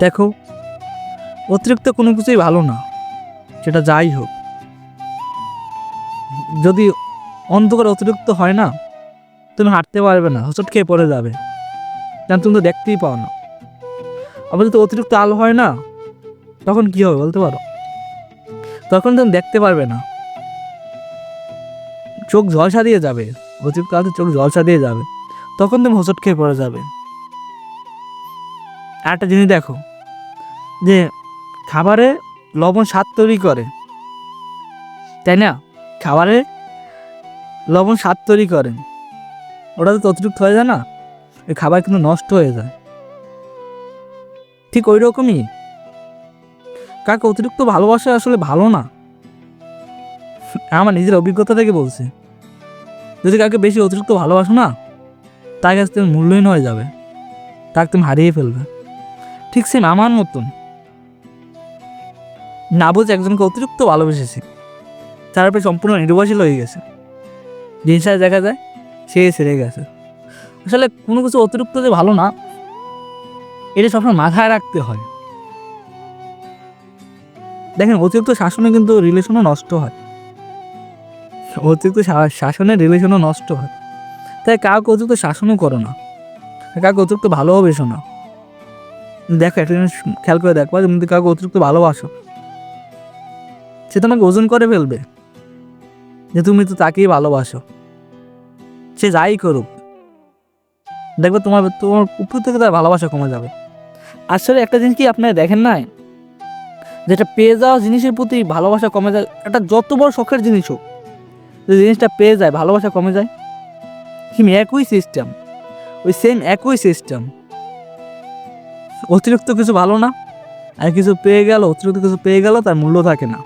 দেখো, অতিরিক্ত কোনো কিছুই ভালো না, সেটা যাই হোক। যদি অন্ধকার অতিরিক্ত হয় না, তুমি হাঁটতে পারবে না হোঁচট খেয়ে পড়ে যাবে। কারণ তুমি তো দেখতেই পাও না। আবার যদি অতিরিক্ত আলো হয় না, তখন কি হবে বলতে পারো? তখন তুমি দেখতে পারবে না। চোখ ঝলসা দিয়ে যাবে, অতিরিক্ত আলোতে চোখ ঝলসা দিয়ে যাবে, তখন তুমি হোঁচট খেয়ে পড়ে যাবে। একটা জিনিস দেখো, যে খাবারে লবণ স্বাদ তৈরি করে, তাই না? খাবারে লবণ স্বাদ তৈরি করে। ওটা তো অতিরিক্ত হয়ে যায় না, ওই খাবার কিন্তু নষ্ট হয়ে যায়। ঠিক ওই রকমই। কাকে অতিরিক্ত ভালোবাসা আসলে ভালো না। আমার নিজের অভিজ্ঞতা থেকে বলছি। যদি কাকে বেশি অতিরিক্ত ভালোবাসো না, তার কাছে তুমি মূল্যহীন হয়ে যাবে। তাকে তুমি হারিয়ে ফেলবে। ঠিক সেম আমার মতন। না বুঝে একজনকে অতিরিক্ত ভালোবেসেছে। তার তারপরে সম্পূর্ণ নির্ভরশীল হয়ে গেছে। জিনিসটা দেখা যায়, সে সেরে গেছে। আসলে কোনো কিছু অতিরিক্ত যে ভালো না, এটা সবসময় মাথায় রাখতে হয়। দেখেন, অতিরিক্ত শাসনে কিন্তু রিলেশনও নষ্ট হয়। অতিরিক্ত শাসনে রিলেশনও নষ্ট হয়। তাই কাউকে অতিরিক্ত শাসনও করো না। কাউকে অতিরিক্ত ভালোবাসো না। দেখো, একটা জিনিস খেয়াল করে দেখবা তুমি কাউকে অতিরিক্ত ভালোবাসো। সে তোমাকে ওজন করে ফেলবে, যে তুমি তো তাকেই ভালোবাসো। সে যাই করুক, দেখবে তোমার তোমার উপর থেকে তার ভালোবাসা কমে যাবে। আসলে একটা জিনিস কি আপনারা দেখেন না যেটা পেয়ে যাওয়া জিনিসের প্রতি ভালোবাসা কমে যায়, একটা যত বড় শখের জিনিস হোক, যে জিনিসটা পেয়ে যায়, ভালোবাসা কমে যায়। সেম একই সিস্টেম ওই সেম একই সিস্টেম অতিরিক্ত কিছু ভালো না। আর কিছু পেয়ে গেল, অতিরিক্ত কিছু পেয়ে গেল, তার মূল্য থাকে না।